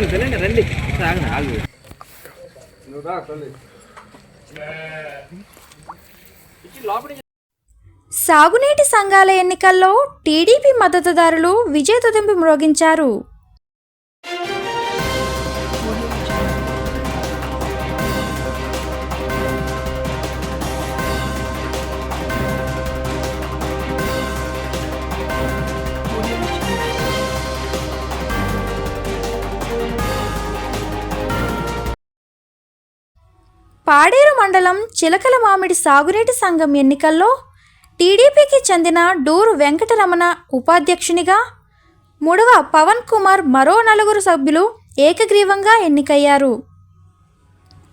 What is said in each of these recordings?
రండి. సాగండి ఆగు. సాగునీటి సంఘాల ఎన్నికల్లో టీడీపీ మద్దతుదారులు విజయతుదింపు మ్రోగించారు. పాడేరు మండలం చిలకల మామిడి సాగునీటి సంఘం ఎన్నికల్లో టీడీపీకి చెందిన డూరు వెంకటరమణ ఉపాధ్యక్షునిగా మూడవ పవన్ కుమార్ మరో నలుగురు సభ్యులు ఏకగ్రీవంగా ఎన్నికయ్యారు.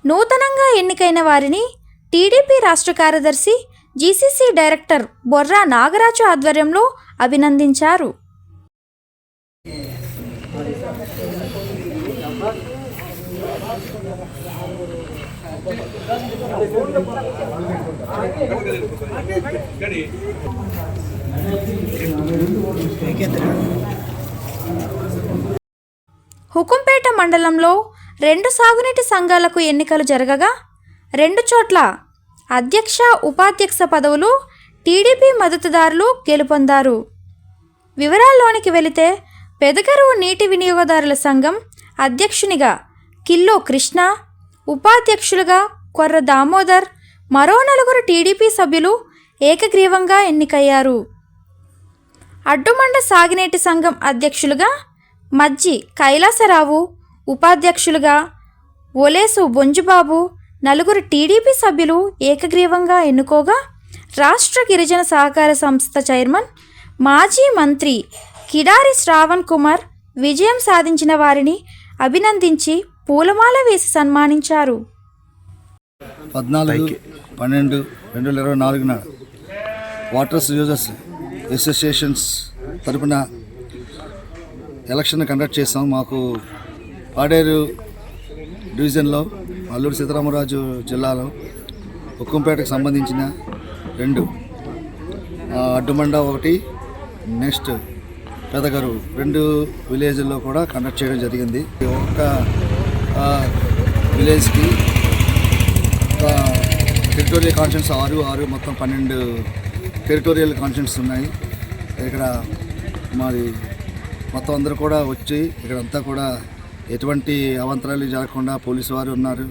నూతనంగా ఎన్నికైన వారిని టీడీపీ రాష్ట్ర కార్యదర్శి జీసీసీ డైరెక్టర్ బొర్రా నాగరాజు ఆధ్వర్యంలో అభినందించారు. హుకుంపేట మండలంలో రెండు సాగునీటి సంఘాలకు ఎన్నికలు జరగగా రెండు చోట్ల అధ్యక్ష ఉపాధ్యక్ష పదవులు టీడీపీ మద్దతుదారులు గెలుపొందారు. వివరాల్లోనికి వెళితే పెదకరువు నీటి వినియోగదారుల సంఘం అధ్యక్షునిగా కిల్లో కృష్ణ ఉపాధ్యక్షులుగా కొర్ర దామోదర్ మరో నలుగురు టీడీపీ సభ్యులు ఏకగ్రీవంగా ఎన్నికయ్యారు. అడ్డుమండ సాగినేటి సంఘం అధ్యక్షులుగా మజ్జి కైలాసరావు ఉపాధ్యక్షులుగా ఒలేసు బొంజుబాబు నలుగురు టీడీపీ సభ్యులు ఏకగ్రీవంగా ఎన్నుకోగా రాష్ట్ర గిరిజన సహకార సంస్థ చైర్మన్ మాజీ మంత్రి కిడారి శ్రావణ్ కుమార్ విజయం సాధించిన వారిని అభినందించి పూలమాల వేసి సన్మానించారు. పద్నాలుగు పన్నెండు రెండు వేల ఇరవై నాలుగున వాటర్స్ యూజర్స్ అసోసియేషన్స్ తరపున ఎలక్షన్ కండక్ట్ చేసాం మాకు పాడేరు డివిజన్లో అల్లూరు సీతారామరాజు జిల్లాలో ఉక్కంపేటకు సంబంధించిన రెండు అడ్డుమండ ఒకటి నెక్స్ట్ పెదగరు రెండు విలేజ్లో కూడా కండక్ట్ చేయడం జరిగింది. ఒక్క విలేజ్కి. టెరిటోరియల్ కాన్షన్స్ ఆరు ఆరు మొత్తం పన్నెండు టెరిటోరియల్ కాన్షన్స్ ఉన్నాయి. ఇక్కడ మాది మొత్తం అందరూ కూడా వచ్చి ఇక్కడంతా కూడా ఎటువంటి అవంతరాలు జరగకుండా పోలీసు వారు ఉన్నారు.